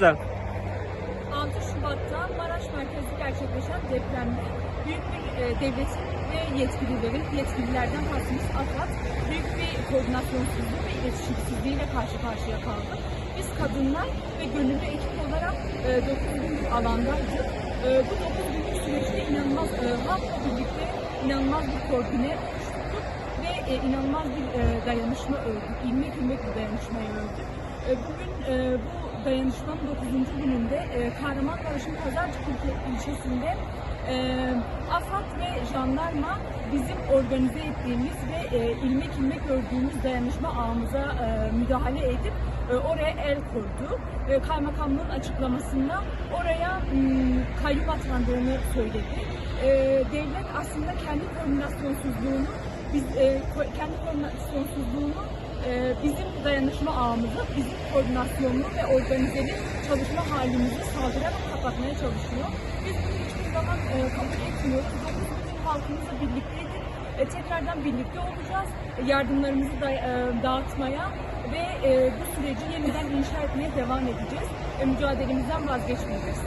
başla. 6 Şubat'ta Maraş merkezli gerçekleşen depremde büyük bir e, devletin ve yetkililerin, yetkililerden kastımız AFAD, büyük bir koordinasyonsuzluğu ve iletişimsizliğiyle karşı karşıya kaldık. Biz kadınlar ve gönüllü ekip olarak e, 9 gün bir alandaydık. E, bu 9 günlük süreçte inanılmaz e, halkla birlikte inanılmaz bir koordine oluşturduk ve e, inanılmaz bir e, dayanışma ördük. İlmek ilmek bir dayanışmayı ördük. E, bugün e, bu dayanışmanın 9. gününde e, Kahramanmaraş'ın Pazarcık ilçe- ilçesinde e, AFAD ve jandarma bizim organize ettiğimiz ve e, ilmek ilmek ördüğümüz dayanışma ağımıza e, müdahale edip e, oraya el koydu. E, kaymakamlığın açıklamasında oraya m, kayyum atandığını söyledi. E, devlet aslında kendi koordinasyonsuzluğunu biz e, kendi koordinasyonsuzluğunu e, bizim dayanışma ağımızı, bizim koordinasyonlu ve organizeli çalışma halimizi saldırarak kapatmaya çalışıyor. Biz bunu hiçbir zaman e, kabul etmiyoruz. 9 gün halkımızla birlikteydik. E, tekrardan birlikte olacağız. E, yardımlarımızı da, e, dağıtmaya ve e, bu süreci yeniden inşa etmeye devam edeceğiz. E, mücadelemizden vazgeçmeyeceğiz.